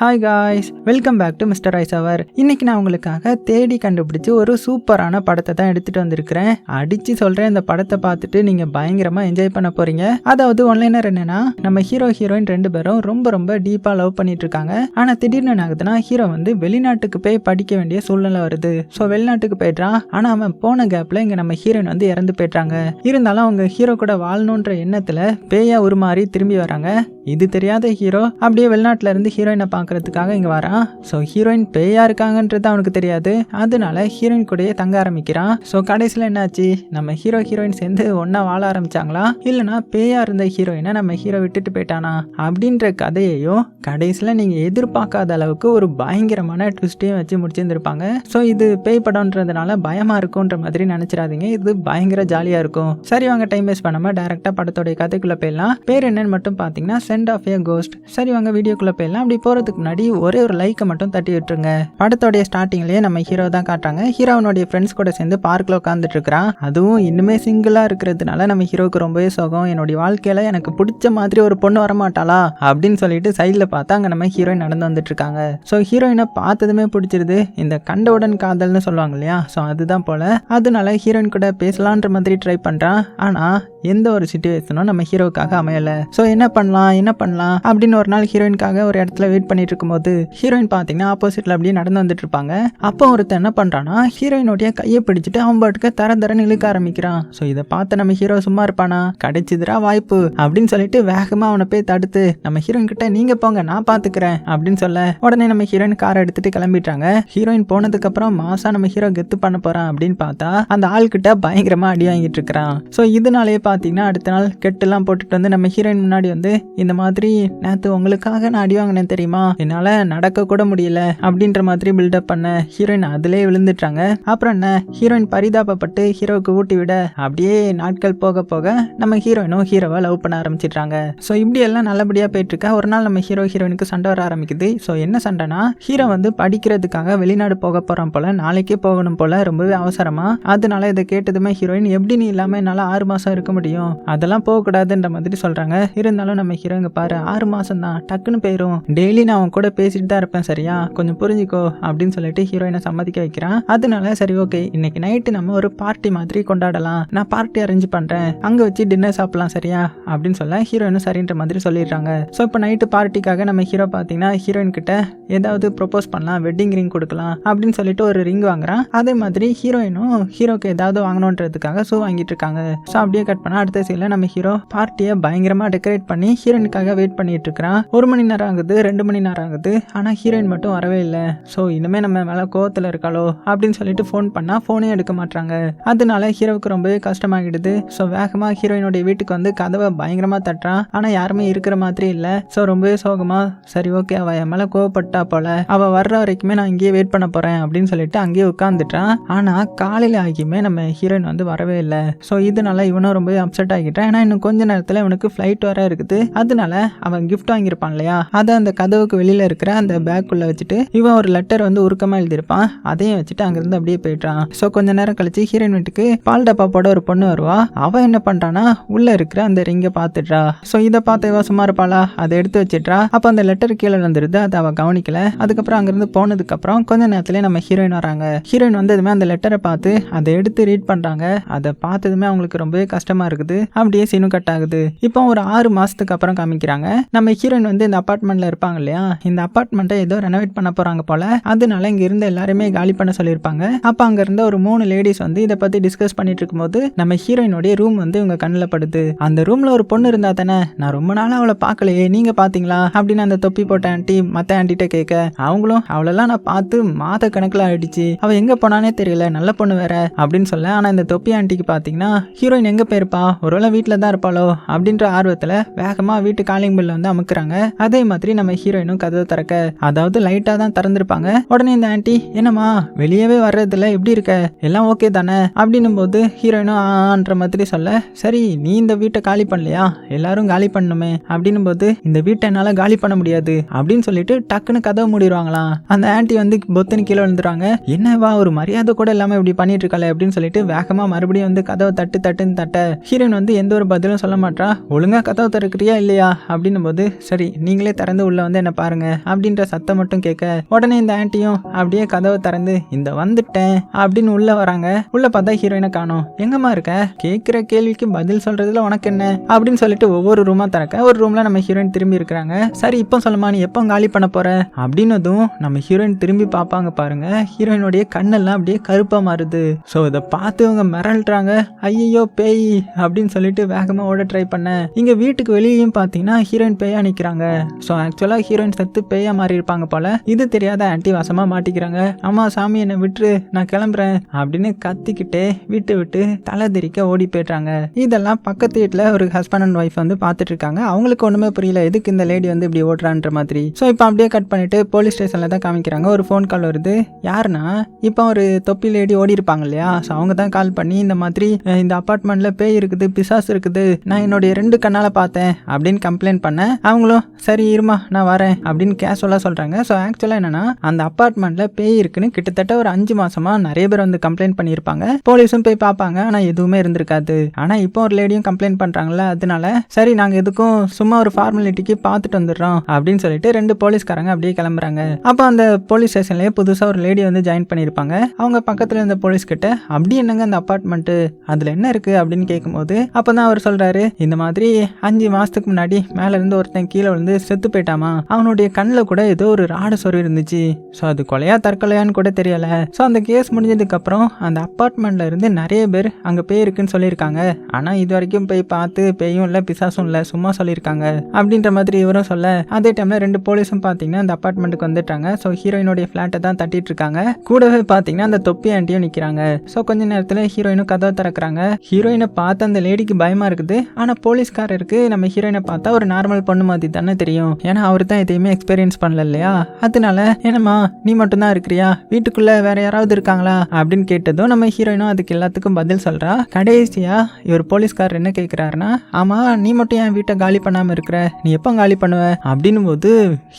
Hi guys welcome back to mister ice அவர் இன்னைக்கு நான் உங்களுக்காக தேடி கண்டுபிடிச்சி ஒரு சூப்பரான படத்தை தான் எடுத்துட்டு வந்திருக்கிறேன். அடிச்சு சொல்றேன் இந்த படத்தை பார்த்துட்டு நீங்க பயங்கரமா என்ஜாய் பண்ண போறீங்க. அதாவது ஒன்லைனர் என்னன்னா நம்ம ஹீரோ ஹீரோயின் ரெண்டு பேரும் ரொம்ப ரொம்ப டீப்பா லவ் பண்ணிட்டு இருக்காங்க. ஆனா திடீர்னு என்ன ஆகுதுன்னா ஹீரோ வந்து வெளிநாட்டுக்கு போய் படிக்க வேண்டிய சூழ்நிலை வருது. ஸோ வெளிநாட்டுக்கு போயிடுறான். ஆனா அவன் போன கேப்ல இங்க நம்ம ஹீரோயின் வந்து இறந்து போயிட்டாங்க இருந்தாலும் அவங்க ஹீரோ கூட வாழணுன்ற எண்ணத்துல பேயா உருமாறி திரும்பி வராங்க. இது தெரியாத ஹீரோ அப்படியே வெளிநாட்டுல இருந்து ஹீரோயினை பார்க்கறதுக்காக இங்கே வரான் ஸோ ஹீரோயின் பேயா இருக்காங்கன்றது அவனுக்கு தெரியாது. அதனால ஹீரோயின் கூடயே தங்க ஆரம்பிக்கிறான். ஸோ கடைசியில் என்னாச்சு? நம்ம ஹீரோ ஹீரோயின் சேர்ந்து ஒன்றா வாழ ஆரம்பிச்சாங்களா? இல்லைனா பேயா இருந்த ஹீரோயினை நம்ம ஹீரோ விட்டுட்டு போயிட்டானா? அப்படின்ற கதையையும் கடைசியில் நீங்கள் எதிர்பார்க்காத அளவுக்கு ஒரு பயங்கரமான ட்விஸ்ட்டையும் வச்சு முடிச்சிருந்துருப்பாங்க. ஸோ இது பேய் படம்ன்றதுனால பயமாக இருக்குன்ற மாதிரி நினச்சிடாதீங்க. இது பயங்கர ஜாலியாக இருக்கும். சரி வாங்க டைம் வேஸ்ட் பண்ணாமல் டேரெக்டாக படத்தோடைய கதைக்குள்ளே போயிடலாம். பேர் என்னன்னு மட்டும் பார்த்தீங்கன்னா சென்ட் ஆஃப் ஏ கோஸ்ட் சரி வாங்க வீடியோக்குள்ளே போயிடலாம். அப்படி போகிறதுக்கு முன்னாடி ஒரே ஒரு லைக்கை மட்டும் தட்டி விட்டுருங்க. படத்தோடைய ஸ்டார்டிங்லேயே நம்ம ஹீரோ தான் காட்டுறாங்க. ஹீரோவனுடைய ஃப்ரெண்ட்ஸ் கூட சேர்ந்து பார்க்கில் உட்காந்துட்டு இருக்கிறான். அதுவும் இன்னுமே சிங்கிளாக இருக்கிறதுனால நம்ம ஹீரோவுக்கு ரொம்பவே சோகம். என்னுடைய வாழ்க்கையில் எனக்கு பிடிச்ச மாதிரி ஒரு பொண்ணு வரமாட்டாளா? அப்படின்னு சொல்லிட்டு சைடில் பார்த்தா அங்கே நம்ம ஹீரோயின் நடந்து வந்துட்டு இருக்காங்க. ஸோ ஹீரோயினை பார்த்ததுமே பிடிச்சிருது. இந்த கண்டவுடன் காதல்னு சொல்லுவாங்க இல்லையா? ஸோ அதுதான் போல. அதனால ஹீரோயின் கூட பேசலான்ற மாதிரி ட்ரை பண்ணுறான் ஆனால் எந்த ஒரு சுச்சுவேஷனும் நம்ம ஹீரோக்காக அமையலை. ஸோ என்ன பண்ணலாம் என்ன பண்ணலாம் அப்படின்னு ஒரு நாள் ஹீரோயினுக்காக ஒரு இடத்துல வெயிட் பண்ணிட்டு இருக்கும்போது ஹீரோயின் பார்த்தீங்கன்னா ஆப்போசிட்ல அப்படியே நடந்து வந்துட்டு இருப்பாங்க. அப்போ ஒருத்தன் என்ன பண்ணுறான்னா ஹீரோயினுடைய கையை பிடிச்சிட்டு அவன் பாட்டுக்கு தர தரன்னு இழுக்க ஆரம்பிக்கிறான். ஸோ இதை பார்த்து நம்ம ஹீரோ சும்மா இருப்பானா? கிடைச்சிதுரா வாய்ப்பு அப்படின்னு சொல்லிட்டு வேகமாக அவனை போய் தடுத்து நம்ம ஹீரோயின் கிட்ட நீங்க போங்க நான் பார்த்துக்கிறேன் அப்படின்னு சொல்ல உடனே நம்ம ஹீரோயின் காரை எடுத்துட்டு கிளம்பிட்டாங்க ஹீரோயின் போனதுக்கு அப்புறம் மாசா நம்ம ஹீரோ கெத்து பண்ண போறான் அப்படின்னு பார்த்தா அந்த ஆள் கிட்ட பயங்கரமா அடி வாங்கிட்டு இருக்கிறான். ஸோ இதனாலேயே பார்த்தீங்கன்னா அடுத்த நாள் கெட்டெல்லாம் போட்டுட்டு வந்து நம்ம ஹீரோயின் முன்னாடி வந்து இந்த மாதிரி நேற்று உங்களுக்காக நான் அடி வாங்கினேன் தெரியுமா? என்னால் நடக்க கூட முடியல அப்படின்ற மாதிரி பில்டப் பண்ண ஹீரோயின் அதிலே விழுந்துட்டாங்க. அப்புறம் என்ன? ஹீரோயின் பரிதாபப்பட்டு ஹீரோவுக்கு ஊட்டி விட அப்படியே நாட்கள் போக போக நம்ம ஹீரோயினும் ஹீரோவை லவ் பண்ண ஆரம்பிச்சிட்றாங்க. ஸோ இப்படி எல்லாம் நல்லபடியாக போயிட்டு இருக்கா ஒரு நாள் நம்ம ஹீரோ ஹீரோயினுக்கு சண்டை வர ஆரம்பிக்குது. ஸோ என்ன சண்டைனா ஹீரோ வந்து படிக்கிறதுக்காக வெளிநாடு போக போகிறோம் போல நாளைக்கே போகணும் போல ரொம்பவே அவசரமாக அதனால இதை கேட்டதுமே ஹீரோயின் எப்படி நீ இல்லாமல் என்னால் ஆறு மாதம் இருக்க முடியும். அதெல்லாம் போகக்கூடாதுன்ற மாதிரி சொல்கிறாங்க இருந்தாலும் நம்ம ஹீரோங்க பாரு ஆறு மாதம் தான் டக்குன்னு போயிடும் டெய்லி நான் அவன் கூட பேசிட்டு தான் இருப்பேன் சரியா? கொஞ்சம் புரிஞ்சுக்கோ அப்படின்னு சொல்லிட்டு ஹீரோயினை சம்மதிக்க வைக்கிறான். அதனால சரி ஓகே. இன்னைக்கு நைட்டு நம்ம ஒரு பார்ட்டி மாதிரி கொண்டாடலாம். நான் பார்ட்டி அரேஞ்ச் பண்ணுறேன் அங்கே வச்சு டின்னர் சாப்பிடலாம் சரியா? அப்படின்னு சொல்ல ஹீரோயினும் சரின்ற மாதிரி சொல்லிடுறாங்க. ஸோ இப்போ நைட்டு பார்ட்டிக்காக நம்ம ஹீரோ பார்த்தீங்கன்னா ஹீரோயின் கிட்ட ஏதாவது ப்ரொப்போஸ் பண்ணலாம் வெட்டிங் ரிங் கொடுக்கலாம் அப்படின்னு சொல்லிட்டு ஒரு ரிங் வாங்குறான். அதே மாதிரி ஹீரோயினும் ஹீரோக்கு ஏதாவது வாங்கணுன்றதுக்காக ஷூ வாங்கிட்டு இருக்காங்க. ஸோ அப்படியே கட் ஆனால் அடுத்த சீனில் நம்ம ஹீரோ பார்ட்டியை பயங்கரமாக டெக்கரேட் பண்ணி ஹீரோயினுக்காக வெயிட் பண்ணிட்டு இருக்கிறான். ஒரு மணி நேரம் ஆகுது ரெண்டு மணி நேரம் ஆகுது. ஆனால் ஹீரோயின் மட்டும் வரவே இல்லை. ஸோ இனிமேல் நம்ம மேலே கோவத்தில் இருக்காளோ அப்படின்னு சொல்லிட்டு ஃபோன் பண்ணால் ஃபோனே எடுக்க மாட்டாங்க அதனால ஹீரோவுக்கு ரொம்பவே கஷ்டமாகிடுது. ஸோ வேகமாக ஹீரோயினுடைய வீட்டுக்கு வந்து கதவை பயங்கரமாக தட்டுறான். ஆனால் யாருமே இருக்கிற மாதிரி இல்லை. ஸோ ரொம்பவே சோகமா சரி ஓகே அவள் என் மேலே கோவப்பட்டா போல. அவள் வர்ற வரைக்குமே நான் இங்கேயே வெயிட் பண்ண போகிறேன் அப்படின்னு சொல்லிட்டு அங்கேயே உட்காந்துட்டான் ஆனால் காலையில் ஆகியுமே நம்ம ஹீரோயின் வந்து வரவே இல்லை. ஸோ இதனால இவனும் ரொம்ப ரொம்பவே அப்செட் ஆகிட்டான் ஏன்னா இன்னும் கொஞ்ச நேரத்தில் இவனுக்கு ஃப்ளைட் வர இருக்குது. அதனால அவன் கிஃப்ட் வாங்கியிருப்பான் இல்லையா? அதை அந்த கதவுக்கு வெளியில் இருக்கிற அந்த பேக்குள்ளே வச்சுட்டு இவன் ஒரு லெட்டர் வந்து உருக்கமாக எழுதியிருப்பான். அதையும் வச்சுட்டு அங்கேருந்து அப்படியே போயிட்டான் ஸோ கொஞ்ச நேரம் கழிச்சு ஹீரோயின் வீட்டுக்கு பால் டப்பா போட ஒரு பொண்ணு வருவா. அவன் என்ன பண்ணுறான்னா உள்ளே இருக்கிற அந்த ரிங்கை பார்த்துட்றா. ஸோ இதை பார்த்து இவன் சும்மா இருப்பாளா? அதை எடுத்து வச்சிட்றா. அப்போ அந்த லெட்டர் கீழே வந்துடுது அதை அவள் கவனிக்கல. அதுக்கப்புறம் அங்கேருந்து போனதுக்கப்புறம் கொஞ்ச நேரத்துலேயே நம்ம ஹீரோயின் வராங்க. ஹீரோயின் வந்ததுமே அந்த லெட்டரை பார்த்து அதை எடுத்து ரீட் பண்ணுறாங்க அதை பார்த்ததுமே அவங்களுக்கு ரொம்பவே கஷ்டமா இருக்குது. அப்படியே சீனு கட் ஆகுது. இப்போ ஒரு ஆறு மாசத்துக்கு அப்புறம் காமிக்கிறாங்க. நம்ம ஹீரோயின் வந்து இந்த அப்பார்ட்மெண்ட்ல இருப்பாங்க இல்லையா? இந்த அப்பார்ட்மெண்ட்டை ஏதோ ரெனோவேட் பண்ண போறாங்க போல. அதனால இங்க இருந்த எல்லாருமே காலி பண்ண சொல்லியிருப்பாங்க. அப்ப அங்க இருந்த ஒரு மூணு லேடிஸ் வந்து இதை பத்தி டிஸ்கஸ் பண்ணிட்டு இருக்கும்போது நம்ம ஹீரோயினுடைய ரூம் வந்து இவங்க கண்ணில் படுது. அந்த ரூம்ல ஒரு பொண்ணு இருந்தா தானே? நான் ரொம்ப நாளா அவளை பார்க்கலையே. நீங்க பாத்தீங்களா? அப்படின்னு அந்த தொப்பி போட்ட ஆண்டி மத்த ஆண்டிட்ட கேட்க அவங்களும் அவளெல்லாம் நான் பார்த்து மாத கணக்கில் ஆயிடுச்சு. அவ எங்க போனானே தெரியல. நல்ல பொண்ணு வேற. அப்படின்னு சொல்ல ஆனா இந்த தொப்பி ஆண்டிக்கு பாத்தீங்கன்னா ஹீரோயின் எங்க போயிருப்பா? ஒருவேளை வீட்டில் தான் இருப்பாளோ அப்படின்ற ஆர்வத்தில் வேகமாக வீட்டு காலிங் பில்ல வந்து அமுக்குறாங்க. அதே மாதிரி நம்ம ஹீரோயினும் கதவை திறக்க அதாவது லைட்டாக தான் திறந்துருப்பாங்க. உடனே இந்த ஆண்டி என்னம்மா வெளியவே வர்றதுல எப்படி இருக்க? எல்லாம் ஓகே தானே? அப்படின்னும் போது ஹீரோயினும் ஆன்ற மாதிரி சொல்ல சரி நீ இந்த வீட்டை காலி பண்ணலையா? எல்லாரும் காலி பண்ணணுமே. அப்படின்னும் போது இந்த வீட்டை என்னால் காலி பண்ண முடியாது. அப்படின்னு சொல்லிட்டு டக்குன்னு கதவை மூடிடுவாங்களாம். அந்த ஆன்ட்டி வந்து பொத்துன்னு கீழே விழுந்துருவாங்க என்னவா ஒரு மரியாதை கூட இல்லாமல் இப்படி பண்ணிட்டு இருக்காளே? அப்படின்னு சொல்லிட்டு வேகமாக மறுபடியும் வந்து கதவை தட்டு தட்டுன்னு தட்ட ஹீரோயின் வந்து எந்த ஒரு பதிலும் சொல்ல மாட்டா ஒழுங்காக கதவை திறக்கிறியா இல்லையா? அப்படின்னும் போது சரி நீங்களே திறந்து உள்ள வந்து என்ன பாருங்க அப்படின்ற சத்தம் மட்டும் கேட்க உடனே இந்த ஆன்ட்டியும் அப்படியே கதவை திறந்து இந்த வந்துட்டேன் அப்படின்னு உள்ள வராங்க. உள்ள பார்த்தா ஹீரோயினை காணும். எங்கம்மா இருக்க? கேட்குற கேள்விக்கு பதில் சொல்றதுல உனக்கு என்ன? அப்படின்னு சொல்லிட்டு ஒவ்வொரு ரூமா திறக்க ஒரு ரூம்ல நம்ம ஹீரோயின் திரும்பி இருக்கிறாங்க. சரி இப்போ சொல்லுமா நீ எப்போ காலி பண்ண போற? அப்படின்னதும் நம்ம ஹீரோயின் திரும்பி பார்ப்பாங்க பாருங்க. ஹீரோயினுடைய கண்ணெல்லாம் அப்படியே கருப்பா மாறுது. ஸோ இதை பார்த்து இவங்க மிரள்றாங்க. ஐயோ பேய் அப்படின்னு சொல்லிட்டு வேகமாக ஓட ட்ரை பண்ணேன் இங்கே வீட்டுக்கு வெளியேயும் பார்த்தீங்கன்னா ஹீரோயின் பேயா நிற்கிறாங்க ஸோ ஆக்சுவலாக ஹீரோயின் செத்து பேயா மாறி இருப்பாங்க போல. இது தெரியாத ஆன்டி வாசமாக மாட்டிக்கிறாங்க. அம்மா சாமி என்னை விட்டுரு நான் கிளம்புறேன் அப்படின்னு கத்திக்கிட்டே விட்டு விட்டு தலை திரிக்க ஓடி போயிடுறாங்க. இதெல்லாம் பக்கத்து வீட்டில் ஒரு ஹஸ்பண்ட் அண்ட் ஒய்ஃப் வந்து பார்த்துட்டு இருக்காங்க. அவங்களுக்கு ஒன்றுமே புரியல எதுக்கு இந்த லேடி வந்து இப்படி ஓடுறான்ற மாதிரி. ஸோ இப்போ அப்படியே கட் பண்ணிட்டு போலீஸ் ஸ்டேஷனில் தான் காமிக்கிறாங்க. ஒரு ஃபோன் கால் வருது. யாருன்னா இப்போ ஒரு தொப்பி லேடி ஓடி இருப்பாங்க இல்லையா? ஸோ அவங்க தான் கால் பண்ணி இந்த மாதிரி இந்த அப்பார்ட்மெண்ட்டில் பேய் இருக்குது பிசாஸ் இருக்குது நான் என்னுடைய ரெண்டு கண்ணால் பார்த்தேன் அப்படின்னு கம்ப்ளைண்ட் பண்ணேன் அவங்களும் சரி இருமா நான் வரேன் அப்படின்னு கேஷுவலாக சொல்கிறாங்க ஸோ ஆக்சுவலாக என்னென்னா அந்த அப்பார்ட்மெண்ட்டில் பேய் இருக்குன்னு கிட்டத்தட்ட ஒரு அஞ்சு மாதமாக நிறைய பேர் வந்து கம்ப்ளைண்ட் பண்ணியிருப்பாங்க. போலீஸும் போய் பார்ப்பாங்க. ஆனால் எதுவுமே இருந்திருக்காது. ஆனால் இப்போ ஒரு லேடியும் கம்ப்ளைண்ட் பண்ணுறாங்களே அதனால சரி நாங்கள் எதுக்கும் சும்மா ஒரு ஃபார்மாலிட்டிக்கு பார்த்துட்டு வந்துடுறோம் அப்படின்னு சொல்லிட்டு ரெண்டு போலீஸ்காரங்க அப்படியே கிளம்புறாங்க. அப்போ அந்த போலீஸ் ஸ்டேஷன்லேயே புதுசாக ஒரு லேடி வந்து ஜாயின் பண்ணியிருப்பாங்க. அவங்க பக்கத்தில் இருந்த போலீஸ் கிட்ட அப்படி என்னங்க அந்த அப்பார்ட்மெண்ட்டு அதில் என்ன இருக்குது அப்படின்னு இருக்கும்போது அப்போ தான் அவர் சொல்றாரு இந்த மாதிரி அஞ்சு மாசத்துக்கு முன்னாடி மேல இருந்து ஒருத்தன் கீழே விழுந்து செத்து போயிட்டாமா? அவனுடைய கண்ணில் கூட ஏதோ ஒரு ராட சொறி இருந்துச்சு. ஸோ அது கொலையா தற்கொலையான்னு கூட தெரியல. ஸோ அந்த கேஸ் முடிஞ்சதுக்கு அப்புறம் அந்த அப்பார்ட்மெண்ட்ல இருந்து நிறைய பேர் அங்கே பேய் இருக்குன்னு சொல்லியிருக்காங்க. ஆனால் இது வரைக்கும் போய் பார்த்து பேயும் இல்லை பிசாசும் இல்லை சும்மா சொல்லியிருக்காங்க. அப்படின்ற மாதிரி இவரும் சொல்ல அதே டைம்ல ரெண்டு போலீஸும் பார்த்தீங்கன்னா அந்த அப்பார்ட்மெண்ட்டுக்கு வந்துட்டாங்க. ஸோ ஹீரோயினுடைய ஃப்ளாட்டை தான் தட்டிட்டு இருக்காங்க. கூடவே பார்த்தீங்கன்னா அந்த தொப்பி ஆண்டியும் நிற்கிறாங்க ஸோ கொஞ்ச நேரத்தில் ஹீரோயினும் கதவை திறக்கிறாங்க. ஹீரோயினை பார்த்து அந்த லேடிக்கு பயமாக இருக்குது. ஆனால் போலீஸ்காரருக்கு நம்ம ஹீரோயினை பார்த்தா ஒரு நார்மல் பொண்ணு மாதிரி தானே தெரியும். ஏன்னா அவர் தான் எதையுமே எக்ஸ்பீரியன்ஸ் பண்ணல இல்லையா? அதனால என்னம்மா நீ மட்டும்தான் இருக்கிறியா? வீட்டுக்குள்ளே வேற யாராவது இருக்காங்களா? அப்படின்னு கேட்டதும் நம்ம ஹீரோயினும் அதுக்கு எல்லாத்துக்கும் பதில் சொல்கிறா கடைசியா இவர் போலீஸ்காரர் என்ன கேட்குறாருன்னா ஆமாம் நீ மட்டும் என் வீட்டை காலி பண்ணாமல் இருக்கிற? நீ எப்போ காலி பண்ணுவ? அப்படின்னும் போது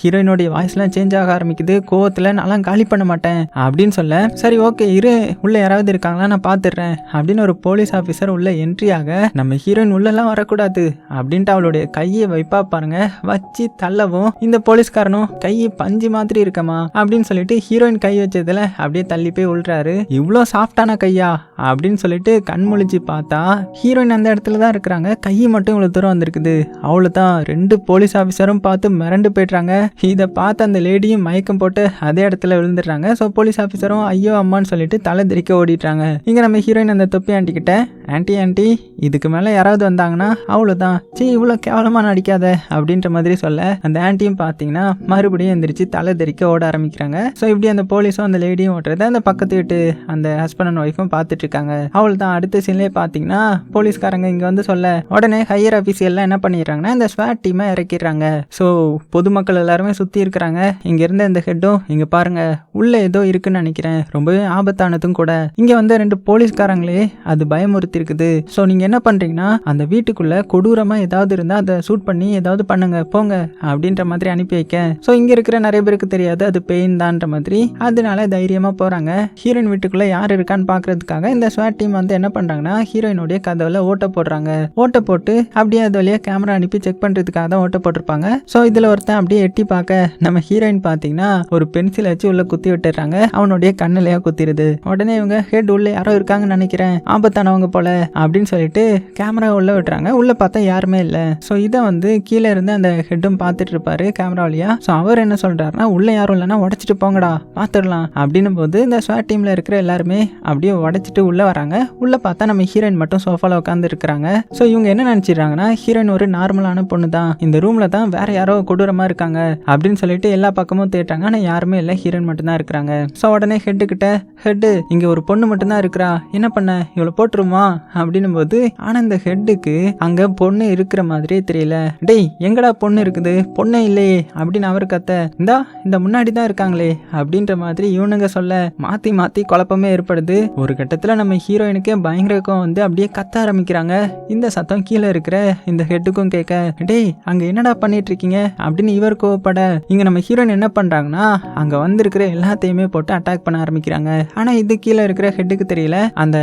ஹீரோயினுடைய வாய்ஸ்லாம் சேஞ்ச் ஆக ஆரம்பிக்குது. கோவத்தில் நான்லாம் காலி பண்ண மாட்டேன். அப்படின்னு சொல்ல சரி ஓகே இரு. உள்ள யாராவது இருக்காங்களா? நான் பார்த்துடுறேன் அப்படின்னு ஒரு போலீஸ் ஆஃபீஸர் உள்ள என்ட்ரி ஆக நம்ம ஹீரோயின் உள்ளெல்லாம் வரக்கூடாது அப்படின்ட்டு அவளுடைய கையை வைப்பா பாருங்க. வச்சு தள்ளவும் இந்த போலீஸ்காரனும் கையை பஞ்சு மாதிரி இருக்கமா அப்படின்னு சொல்லிட்டு ஹீரோயின் கை வச்சதுல அப்படியே தள்ளி போய் உள்றாரு இவ்வளோ சாஃப்டான கையா அப்படின்னு சொல்லிட்டு கண் முழிச்சு பார்த்தா ஹீரோயின் அந்த இடத்துல தான் இருக்கிறாங்க. கை மட்டும் இவ்வளோ தூரம் வந்திருக்குது. அவ்வளோதான் ரெண்டு போலீஸ் ஆஃபீஸரும் பார்த்து மிரண்டு போயிடுறாங்க. இதை பார்த்து அந்த லேடியும் மயக்கம் போட்டு அதே இடத்துல விழுந்துடுறாங்க. ஸோ போலீஸ் ஆஃபீஸரும் ஐயோ அம்மான்னு சொல்லிட்டு தலை திரிக்க ஓடிடுறாங்க. இங்கே நம்ம ஹீரோயின் அந்த தொப்பி ஆண்டி கிட்ட இதுக்கு மேலே யாராவது வந்தாங்கன்னா அவ்வளோதான் சே இவ்வளோ கேவலமாக நடிக்காத அப்படின்ற மாதிரி சொல்ல அந்த ஆன்ட்டியும் பார்த்தீங்கன்னா மறுபடியும் எந்திரிச்சு தலை தெறிக்க ஓட ஆரம்பிக்கிறாங்க. ஸோ இப்படி அந்த போலீஸும் அந்த லேடியும் ஓட்டுறத அந்த பக்கத்து வீட்டு அந்த ஹஸ்பண்ட் அண்ட் ஒய்ஃபும் பார்த்துட்டு இருக்காங்க. அவ்வளோதான் அடுத்த சீன்லேயே பார்த்தீங்கன்னா போலீஸ்காரங்க இங்கே வந்து சொல்ல உடனே ஹையர் அஃபீஸியெல்லாம் என்ன பண்ணிடுறாங்கன்னா இந்த ஸ்வாட் டீமை இறக்கிடுறாங்க. ஸோ பொதுமக்கள் எல்லாருமே சுற்றி இருக்கிறாங்க. இங்கே இருந்த இந்த ஹெட்டும் இங்கே பாருங்க உள்ளே ஏதோ இருக்குன்னு நினைக்கிறேன். ரொம்பவே ஆபத்தானதும் கூட. இங்கே வந்து ரெண்டு போலீஸ்காரங்களே அது பயமுறுத்தி இருக்குது. ஸோ நீங்கள் என்ன பண்ணுறீங்கன்னா அந்த வீட்டுக்குள்ள கொடூரமாக ஏதாவது இருந்தால் அதை சூட் பண்ணி ஏதாவது பண்ணுங்க போங்க அப்படின்ற மாதிரி அனுப்பி வைக்க. ஸோ இங்கே இருக்கிற நிறைய பேருக்கு தெரியாது அது பெயின் தான்ற மாதிரி. அதனால தைரியமாக போகிறாங்க ஹீரோயின் வீட்டுக்குள்ளே யார் இருக்கான்னு பார்க்கறதுக்காக இந்த ஸ்வாட் டீம் வந்து என்ன பண்ணுறாங்கன்னா ஹீரோயினுடைய கதவுல ஓட்ட போடுறாங்க. ஓட்ட போட்டு அப்படியே அது வழியாக கேமரா அனுப்பி செக் பண்ணுறதுக்காக தான் ஓட்ட போட்டிருப்பாங்க. ஸோ இதில் ஒருத்தன் அப்படியே எட்டி பார்க்க நம்ம ஹீரோயின் பார்த்தீங்கன்னா ஒரு பென்சிலை வச்சு உள்ள குத்தி விட்டுறாங்க அவனுடைய கண்ணுலையா குத்திடுது உடனே இவங்க ஹெட் உள்ள யாரோ இருக்காங்கன்னு நினைக்கிறேன். ஆபத்தானவங்க போல அப்படின்னு சொல்லிட்டு கேமரா உள்ளே விட்டுறாங்க. உள்ளே பார்த்தா யாருமே இல்லை. ஸோ இதை வந்து கீழே இருந்து அந்த ஹெட்டும் பார்த்துட்டு இருப்பாரு கேமரா வழியா. ஸோ அவர் என்ன சொல்கிறாருன்னா உள்ளே யாரும் இல்லைன்னா உடச்சிட்டு போங்கடா பார்த்துடலாம் அப்படின்னும் போது இந்த ஸ்வாட் டீமில் இருக்கிற எல்லாருமே அப்படியே உடைச்சிட்டு உள்ளே வராங்க. உள்ளே பார்த்தா நம்ம ஹீரோயின் மட்டும் சோஃபாவில் உட்காந்து இருக்கிறாங்க. ஸோ இவங்க என்ன நினச்சிடுறாங்கன்னா ஹீரோயின் ஒரு நார்மலான பொண்ணு தான் இந்த ரூமில் தான் வேற யாரோ கொடூரமாக இருக்காங்க. அப்படின்னு சொல்லிட்டு எல்லா பக்கமும் தேட்டாங்க ஆனால் யாருமே இல்லை. ஹீரோயின் மட்டும்தான் இருக்கிறாங்க. ஸோ உடனே ஹெட்டு கிட்ட ஹெட்டு இங்கே ஒரு பொண்ணு மட்டும்தான் இருக்கிறா. என்ன பண்ண? இவ்வளோ போட்டுருமா? அப்படின்னும் போது ஆனா இந்த ஹெட்டுக்கு அங்க பொண்ணு இருக்கிற மாதிரியே தெரியல. டேய் எங்கடா பொண்ணு இருக்குது? பொண்ணே இல்லையே. அப்படின்னு அவர் கத்த இந்தா இந்த முன்னாடி தான் இருக்காங்களே அப்படின்ற மாதிரி இவனுங்க சொல்ல மாத்தி மாத்தி குழப்பமே ஏற்படுது. ஒரு கட்டத்துல நம்ம ஹீரோயினுக்கே பயங்கர கோவம் வந்து அப்படியே கத்த ஆரம்பிக்கிறாங்க. இந்த சத்தம் கீழே இருக்கிற இந்த ஹெட்டுக்கும் கேட்க டேய் அங்க என்னடா பண்ணிட்டு இருக்கீங்க அப்படின்னு இவர் கோவப்பட இங்க நம்ம ஹீரோயின் என்ன பண்றாங்கன்னா அங்க வந்திருக்கிற எல்லாத்தையுமே போட்டு அட்டாக் பண்ண ஆரம்பிக்கிறாங்க. ஆனா இது கீழே இருக்கிற ஹெட்டுக்கு தெரியல. அந்த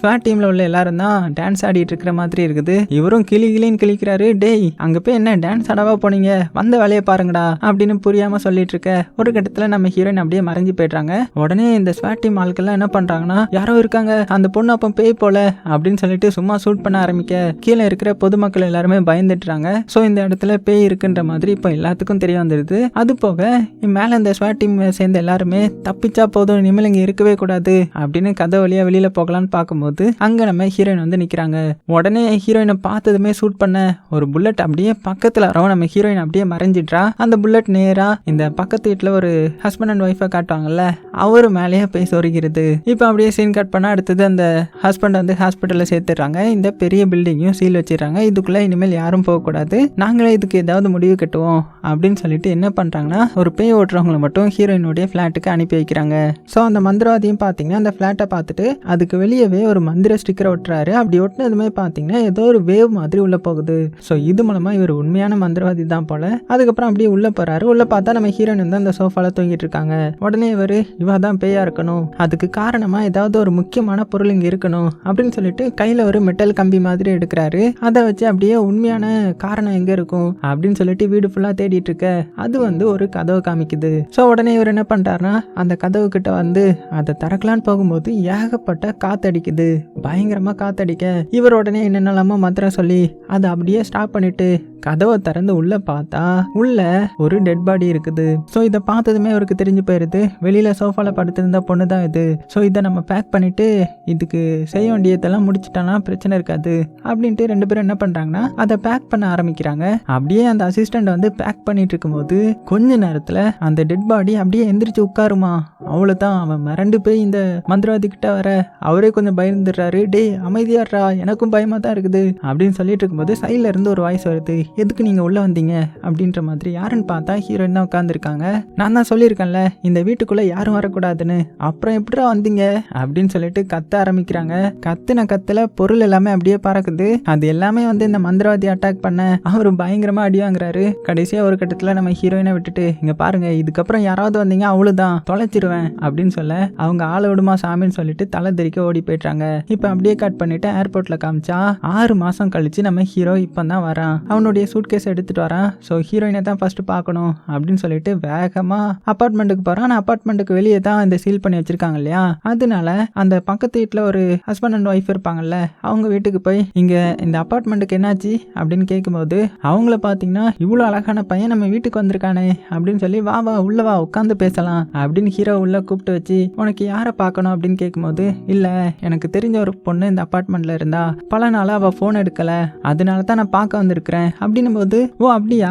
ஸ்வாட் டீம்ல உள்ள எல்லாரும் தான் டான்ஸ் ஆடிட்டு இருக்கிற மாதிரி இருக்குது. இவரும் கிளி கிளின்னு கிளிக்கிறாரு டேய் அங்க போய் என்ன டான்ஸ் ஆடவா போனீங்க? வந்த வேலையை பாருங்கடா அப்படின்னு புரியாம சொல்லிட்டு இருக்க ஒரு கட்டத்துல நம்ம ஹீரோயின் அப்படியே மறைஞ்சு போயிடுறாங்க. உடனே இந்த ஸ்வாட் டீம் ஆளுக்கெல்லாம் என்ன பண்றாங்கன்னா யாரோ இருக்காங்க அந்த பொண்ணு அப்போ பேய் போல அப்படின்னு சொல்லிட்டு சும்மா ஷூட் பண்ண ஆரம்பிக்க கீழே இருக்கிற பொதுமக்கள் எல்லாருமே பயந்துட்டுறாங்க. ஸோ இந்த இடத்துல பேய் இருக்குன்ற மாதிரி இப்போ எல்லாத்துக்கும் தெரிய வந்துடுது. அது போக மேலே இந்த ஸ்வாட் டீம் சேர்ந்த எல்லாருமே தப்பிச்சா போதும் இனிமேல் இங்கே இருக்கவே கூடாது அப்படின்னு கதை வழியா வெளியில போகலான்னு பார்க்கும்போது அங்க நம்ம ஹீரோயின் வந்து நிற்கிறாங்க உடனே ஹீரோயினை பார்த்ததுமே ஷூட் பண்ண ஒரு புல்லட் அப்படியே பக்கத்தில் வரவும் நம்ம ஹீரோயின் அப்படியே மறைஞ்சிட்றா. அந்த புல்லட் நேராக இந்த பக்கத்து வீட்டில் ஒரு ஹஸ்பண்ட் அண்ட் ஒய்ஃபை காட்டுவாங்கல்ல அவர் மேலேயே போய் சொருகிறது. இப்போ அப்படியே சீன் கட் பண்ணால் அடுத்தது அந்த ஹஸ்பண்ட் வந்து ஹாஸ்பிட்டலில் சேர்த்துடுறாங்க. இந்த பெரிய பில்டிங்கையும் சீல் வச்சிடுறாங்க. இதுக்குள்ளே இனிமேல் யாரும் போகக்கூடாது நாங்களே இதுக்கு ஏதாவது முடிவு கட்டுவோம் அப்படின்னு சொல்லிட்டு என்ன பண்ணுறாங்கன்னா ஒரு பேய் ஓட்டுறவங்களை மட்டும் ஹீரோயினுடைய ஃப்ளாட்டுக்கு அனுப்பி வைக்கிறாங்க. ஸோ அந்த மந்திரவாதியும் பார்த்தீங்கன்னா அந்த ஃப்ளாட்டை பார்த்துட்டு அதுக்கு வெளியவே ஒரு மந்திர ஸ்டிக்கரை ஒட்டுறாரு. அப்படி ஒட்டினதுமே பார்த்தீங்கன்னா ஏதோ ஒரு வேவ் மாதிரி உள்ளே போகுது. ஸோ இது மூலமாக இவர் உண்மையான மந்திரவாதி தான் போல. அதுக்கப்புறம் அப்படியே உள்ளே போகிறாரு உள்ளே பார்த்தா நம்ம ஹீரோயின் வந்து அந்த சோஃபாவில் தூங்கிட்டு இருக்காங்க. உடனே இவர் இவா தான் பேயா இருக்கணும். அதுக்கு காரணமாக ஏதாவது ஒரு முக்கியமான பொருள் இங்கே இருக்கணும். அப்படின்னு சொல்லிட்டு கையில் ஒரு மெட்டல் கம்பி மாதிரி எடுக்கிறாரு. அதை வச்சு அப்படியே உண்மையான காரணம் எங்கே இருக்கும்? அப்படின்னு சொல்லிட்டு வீடு ஃபுல்லாக தேடிட்டு இருக்க. அது வந்து ஒரு கதவை காமிக்குது. ஸோ உடனே இவர் என்ன பண்ணுறாருனா அந்த கதவு கிட்ட வந்து அதை திறக்கலான்னு போகும்போது ஏகப்பட்ட காத்தடிக்குது பயங்கரமாக காத்தடிக்க இவர் உடனே என்னென்னலாமோ மந்திரம் சொல்லி அதை அப்படியே ஸ்டாப் பண்ணிவிட்டு கதவை திறந்து உள்ள பார்த்தா உள்ள ஒரு டெட் பாடி இருக்குது. ஸோ இதை பார்த்ததுமே அவருக்கு தெரிஞ்சு போயிருது. வெளியில சோஃபால படுத்திருந்த பொண்ணு தான் இது. ஸோ இதை நம்ம பேக் பண்ணிட்டு இதுக்கு செய்ய வேண்டியதெல்லாம் முடிச்சிட்டோம்னா பிரச்சனை இருக்காது அப்படின்ட்டு ரெண்டு பேரும் என்ன பண்றாங்கன்னா அதை பேக் பண்ண ஆரம்பிக்கிறாங்க. அப்படியே அந்த அசிஸ்டன்ட் வந்து பேக் பண்ணிட்டு இருக்கும்போது கொஞ்ச நேரத்துல அந்த டெட் பாடி அப்படியே எந்திரிச்சு உட்காருமா? அவ்வளோதான் அவன் மிரண்டு போய் இந்த மந்திரவாதி கிட்ட வர அவரே கொஞ்சம் பயந்துடுறாரு. டேய் அமைதியாடுறா. எனக்கும் பயமா தான் இருக்குது. அப்படின்னு சொல்லிட்டு இருக்கும்போது சைட்ல இருந்து ஒரு வாய்ஸ் வருது. எதுக்கு நீங்கள் உள்ளே வந்தீங்க? அப்படின்ற மாதிரி யாருன்னு பார்த்தா ஹீரோயின் தான் உட்காந்துருக்காங்க நான் தான் சொல்லியிருக்கேன்ல இந்த வீட்டுக்குள்ளே யாரும் வரக்கூடாதுன்னு. அப்புறம் எப்படிடா வந்தீங்க? அப்படின்னு சொல்லிட்டு கத்த ஆரம்பிக்கிறாங்க. கத்துன கத்துல பொருள் எல்லாமே அப்படியே பறக்குது. அது எல்லாமே வந்து இந்த மந்திரவாதி அட்டாக் பண்ண அவர் பயங்கரமா அடி வாங்குறாரு. கடைசியா ஒரு கட்டத்துல நம்ம ஹீரோயினை விட்டுட்டு இங்க பாருங்க இதுக்கப்புறம் யாராவது வந்தீங்க அவ்வளவுதான் தொலைச்சிருவேன் அப்படின்னு சொல்ல அவங்க ஆளை விடுமா சாமின்னு சொல்லிட்டு தலை தெறிக்க ஓடி போயிட்டாங்க இப்ப அப்படியே கட் பண்ணிட்டு ஏர்போர்ட்ல காமிச்சா ஆறு மாசம் கழிச்சு நம்ம ஹீரோ இப்போ தான் வரான். அவனுடைய சூட்கேஸ் எடுத்துகிட்டு வரான். ஸோ ஹீரோயினை தான் ஃபஸ்ட்டு பார்க்கணும் அப்படின்னு சொல்லிட்டு வேகமாக அப்பார்ட்மெண்ட்டுக்கு போகிறான் ஆனால் அப்பார்ட்மெண்ட்டுக்கு வெளியே தான் இந்த சீல் பண்ணி வச்சுருக்காங்க இல்லையா? அதனால அந்த பக்கத்து வீட்டில் ஒரு ஹஸ்பண்ட் அண்ட் ஒய்ஃப் இருப்பாங்கல்ல அவங்க வீட்டுக்கு போய் இங்கே இந்த அப்பார்ட்மெண்ட்டுக்கு என்னாச்சு அப்படின்னு கேட்கும்போது அவங்கள பார்த்தீங்கன்னா இவ்வளோ அழகான பையன் நம்ம வீட்டுக்கு வந்திருக்கானே அப்படின்னு சொல்லி வா வா உள்ள வா உட்காந்து பேசலாம் அப்படின்னு ஹீரோ உள்ள கூப்பிட்டு வச்சு உனக்கு யாரை பார்க்கணும்? அப்படின்னு கேட்கும்போது இல்லை எனக்கு தெரிஞ்ச ஒரு பொண்ணு இந்த அப்பார்ட்மெண்ட்டில் இருந்தா பல நாளாக அவள் ஃபோன் எடுக்கலை. அதனால தான் நான் பார்க்க வந்திருக்கிறேன் அப்படின்னும் போது ஓ அப்படியா?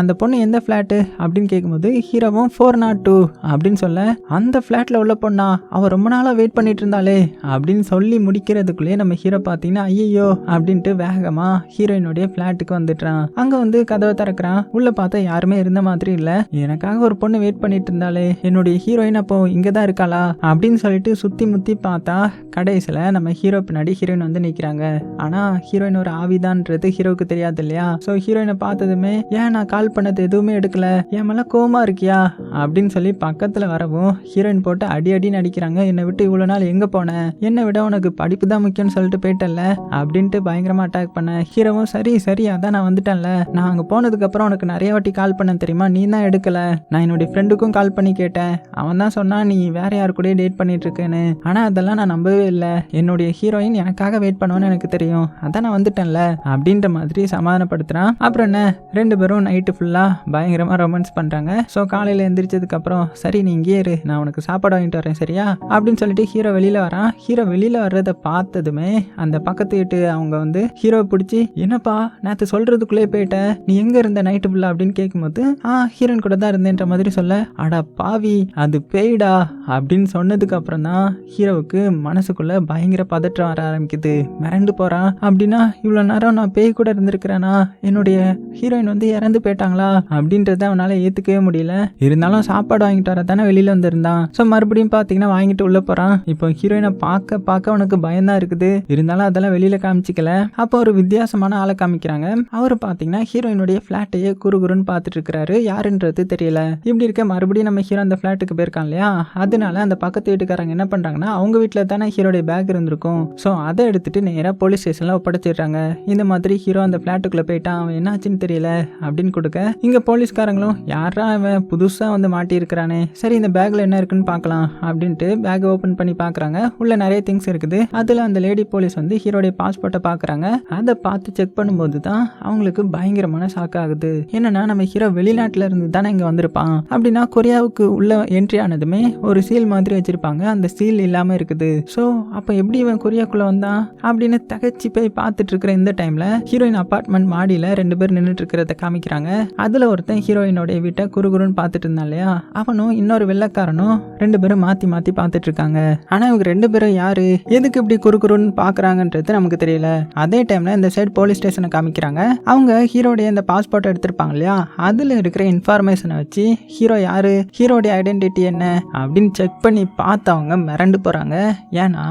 அந்த பொண்ணு எந்த ஃப்ளாட்டு அப்படின்னு கேட்கும்போது ஹீரோவும் ஃபோர் நாட் டூ அப்படின்னு சொல்ல அந்த ஃப்ளாட்டில் உள்ள பொண்ணா? அவள் ரொம்ப நாளாக வெயிட் பண்ணிட்டு இருந்தாளே அப்படின்னு சொல்லி முடிக்கிறதுக்குள்ளேயே நம்ம ஹீரோ பார்த்தீங்கன்னா ஐயோ அப்படின்ட்டு வேகமாக ஹீரோயினுடைய ஃப்ளாட்டுக்கு வந்துட்டான் அங்கே வந்து கதவை திறக்கிறான். உள்ளே பார்த்தா யாருமே இருந்த மாதிரி இல்லை. எனக்காக ஒரு பொண்ணு வெயிட் பண்ணிட்டு இருந்தாலே என்னுடைய ஹீரோயின் அப்போ இங்கே தான் இருக்காளா? அப்படின்னு சொல்லிட்டு சுற்றி முத்தி பார்த்தா கடைசியில் நம்ம ஹீரோ பின்னாடி ஹீரோயின் வந்து நிற்கிறாங்க ஆனால் ஹீரோயின் ஒரு ஆவிதான்றது ஹீரோவுக்கு தெரியாது இல்லையா? ஸோ ஹீரோயினை பார்த்ததுமே ஏன் நான் கால் பண்ணது எதுவுமே எடுக்கல? என் மேலே கோமா இருக்கியா? அப்படின்னு சொல்லி பக்கத்தில் வரவும் ஹீரோயின் போட்டு அடி அடின்னு அடிக்கிறாங்க. என்னை விட்டு இவ்வளோ நாள் எங்கே போனேன் என்னை விட உனக்கு படிப்பு தான் முக்கியம்னு சொல்லிட்டு போயிட்டல அப்படின்ட்டு பயங்கரமாக அட்டாக் பண்ண ஹீரோவும் சரி சரி அதான் நான் வந்துட்டேன்ல. நான் அங்கே போனதுக்கப்புறம் உனக்கு நிறைய வாட்டி கால் பண்ணேன் தெரியுமா? நீ தான் எடுக்கல. நான் என்னுடைய ஃப்ரெண்டுக்கும் கால் பண்ணி கேட்டேன். அவன் தான் சொன்னான் நீ வேற யார் கூடயே டேட் பண்ணிட்டு இருக்கேன்னு. ஆனால் அதெல்லாம் நான் நம்பவே இல்லை. என்னுடைய ஹீரோயின் எனக்காக வெயிட் பண்ணுவேன்னு எனக்கு தெரியும். அதான் நான் வந்துட்டேன்ல. அப்படின்ற மாதிரி சமாதானப்படுத்த காப்பாத்துறான் அப்புறம் என்ன? ரெண்டு பேரும் நைட்டு ஃபுல்லாக பயங்கரமாக ரொமான்ஸ் பண்ணுறாங்க ஸோ காலையில் எந்திரிச்சதுக்கு அப்புறம் சரி நீ இங்கே இரு. நான் உனக்கு சாப்பாடு வாங்கிட்டு வரேன் சரியா? அப்படின்னு சொல்லிட்டு ஹீரோ வெளியில் வரான். ஹீரோ வெளியில் வர்றதை பார்த்ததுமே அந்த பக்கத்து வீட்டு அவங்க வந்து ஹீரோவை பிடிச்சி என்னப்பா நேற்று சொல்கிறதுக்குள்ளே போயிட்டேன் நீ எங்கே இருந்த நைட்டு ஃபுல்லாக அப்படின்னு கேட்கும்போது ஆ ஹீரோயின் கூட தான் இருந்தேன்ற மாதிரி சொல்ல. அடா பாவி அது பேய்டா. அப்படின்னு சொன்னதுக்கு அப்புறம் தான் ஹீரோவுக்கு மனசுக்குள்ள பயங்கர பதற்றம் வர ஆரம்பிக்குது. மிரண்டு போகிறான் அப்படின்னா இவ்வளோ நேரம் நான் பேய் கூட இருந்திருக்கிறேனா? என்னுடைய ஹீரோயின் வந்து இறந்து போயிட்டாங்களா? அப்படின்றத அவனால் ஏற்றுக்கவே முடியல. இருந்தாலும் சாப்பாடு வாங்கிட்டு வர தானே வெளியில் வந்திருந்தான். ஸோ மறுபடியும் பார்த்தீங்கன்னா வாங்கிட்டு உள்ளே போகிறான் இப்போ ஹீரோயினை பார்க்க பார்க்க அவனுக்கு பயம்தான் இருக்குது. இருந்தாலும் அதெல்லாம் வெளியில் காமிச்சிக்கல. அப்போ ஒரு வித்தியாசமான ஆளை காமிக்கிறாங்க. அவர் பார்த்தீங்கன்னா ஹீரோயினுடைய ஃப்ளாட்டையே குறுகுறுன்னு பார்த்துட்டு இருக்கிறாரு. யாருன்றது தெரியல. இப்படி இருக்க மறுபடியும் நம்ம ஹீரோ அந்த ஃப்ளாட்டுக்கு போயிருக்கான் இல்லையா? அதனால அந்த பக்கத்து வீட்டுக்காரங்க என்ன பண்ணுறாங்கன்னா அவங்க வீட்டில் தானே ஹீரோடைய பேக் இருந்திருக்கும். ஸோ அதை எடுத்துட்டு நேராக போலீஸ் ஸ்டேஷனில் ஒப்படைச்சிடுறாங்க. இந்த மாதிரி ஹீரோ அந்த ஃப்ளாட்டுக்குள்ளே போயிட்டான் அவன் என்னாச்சுன்னு தெரியல அப்படின்னு கொடுக்க இங்கே போலீஸ்காரங்களும் யாரா அவன் புதுசாக வந்து மாட்டியிருக்கிறானே. சரி இந்த பேக்கில் என்ன இருக்குன்னு பார்க்கலாம் அப்படின்ட்டு பேக்கை ஓப்பன் பண்ணி பார்க்குறாங்க. உள்ள நிறைய திங்ஸ் இருக்குது. அதில் அந்த லேடி போலீஸ் வந்து ஹீரோடைய பாஸ்போர்ட்டை பார்க்குறாங்க. அதை பார்த்து செக் பண்ணும்போது தான் அவங்களுக்கு பயங்கரமான ஷாக் ஆகுது. என்னன்னா நம்ம ஹீரோ வெளிநாட்டில் இருந்து தானே இங்கே வந்திருப்பான். அப்படின்னா கொரியாவுக்கு உள்ள என்ட்ரி ஆனதுமே ஒரு சீல் மாதிரி வச்சிருப்பாங்க. அந்த சீல் இல்லாமல் இருக்குது. ஸோ அப்போ எப்படி இவன் கொரியாக்குள்ளே வந்தான்? அப்படின்னு தகச்சி போய் பார்த்துட்டு இருக்கிற இந்த டைமில் ஹீரோயின் அப்பார்ட்மெண்ட் மாடியில் ரெண்டு பேர் நின்றுட்டு இருக்கிறத காமிக்கிறாங்க. அதில் ஒருத்தன் ஹீரோயினோடைய வீட்டை குறுகுறுன்னு பார்த்துட்டு இருந்தான் இல்லையா? அவனும் இன்னொரு வெள்ளைக்காரனும் ரெண்டு பேரும் மாற்றி மாற்றி பார்த்துட்டு இருக்காங்க. ஆனால் இவங்க ரெண்டு பேரும் யாரு? எதுக்கு இப்படி குறுகுறுன்னு பார்க்குறாங்கன்றது நமக்கு தெரியல. அதே டைமில் இந்த சைடு போலீஸ் ஸ்டேஷனை காமிக்கிறாங்க. அவங்க ஹீரோடைய இந்த பாஸ்போர்ட் எடுத்திருப்பாங்க இல்லையா? அதில் இருக்கிற இன்ஃபர்மேஷனை வச்சு ஹீரோ யாரு? ஹீரோடைய ஐடென்டிட்டி என்ன? அப்படின்னு செக் பண்ணி பார்த்தவங்க மிரண்டு போகிறாங்க ஏன்னா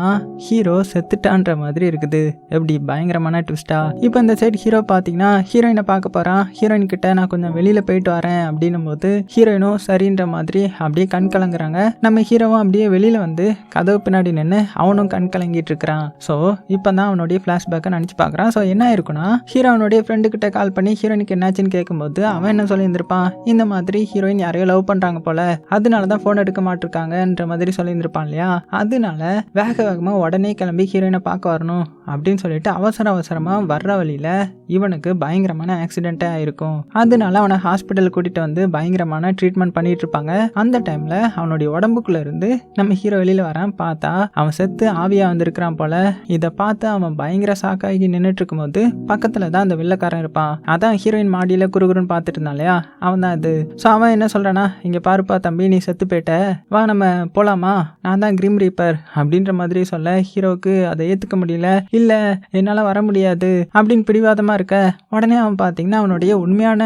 ஹீரோ செத்துட்டான்ற மாதிரி இருக்குது. எப்படி பயங்கரமான ட்விஸ்டா இப்போ இந்த சைடு ஹீரோ பார்த்தீங்கன்னா ஹீரோயினை பார்க்க போகிறான் ஹீரோயின் கிட்ட நான் கொஞ்சம் வெளியில் போயிட்டு வரேன் அப்படின்னும் போது ஹீரோயினும் சரின்ற மாதிரி அப்படியே கண் கலங்குறாங்க. நம்ம ஹீரோவும் அப்படியே வெளியில் வந்து கதவு பின்னாடி நின்று அவனும் கண் கலங்கிட்டு இருக்கிறான். ஸோ இப்போ தான் அவனுடைய ஃப்ளாஷ்பேக்கை நினச்சி பார்க்குறான். ஸோ என்ன இருக்குன்னா ஹீரோ அவனுடைய ஃப்ரெண்டு கிட்ட கால் பண்ணி ஹீரோயினுக்கு என்னாச்சுன்னு கேட்கும்போது அவன் என்ன சொல்லியிருந்திருப்பான்? இந்த மாதிரி ஹீரோயின் யாரையோ லவ் பண்ணுறாங்க போல. அதனால தான் ஃபோன் எடுக்க மாட்டிருக்காங்கன்ற மாதிரி சொல்லியிருந்திருப்பான் இல்லையா? அதனால வேக வேகமாக உடனே கிளம்பி ஹீரோயினை பார்க்க வரணும் அப்படின்னு சொல்லிட்டு அவசர அவசரமாக வர்ற வழியில் இவனுக்கு பயங்கரமான ஆக்சிடென்ட்டே ஆயிருக்கும் அதனால அவனை ஹாஸ்பிட்டல் கூட்டிகிட்டு வந்து பயங்கரமான ட்ரீட்மெண்ட் பண்ணிட்டு இருப்பாங்க. அந்த டைமில் அவனுடைய உடம்புக்குள்ள இருந்து நம்ம ஹீரோ வெளியில் வரான். பார்த்தா அவன் செத்து ஆவியாக வந்திருக்கிறான் போல. இதை பார்த்து அவன் பயங்கர சாக்காகி நின்றுட்டு இருக்கும்போது பக்கத்தில் தான் அந்த வெள்ளைக்காரன் இருப்பான். அதான் ஹீரோயின் மாடியில் குறுகுறுன்னு பார்த்துட்டு இருந்தான் இல்லையா? அவன் தான் அது. ஸோ அவன் என்ன சொல்கிறானா இங்கே பாருப்பா தம்பி நீ செத்து போயிட்ட. வா நம்ம போகலாமா நான் தான் கிரீம் ரீப்பர் அப்படின்ற மாதிரி சொல்ல ஹீரோவுக்கு அதை ஏற்றுக்க முடியல. இல்லை என்னால் வர முடியாது. அப்படின்னு பிடிவாதமாக இருக்க. உடனே அவன் பார்த்தீங்கன்னா அவனுடைய உண்மையான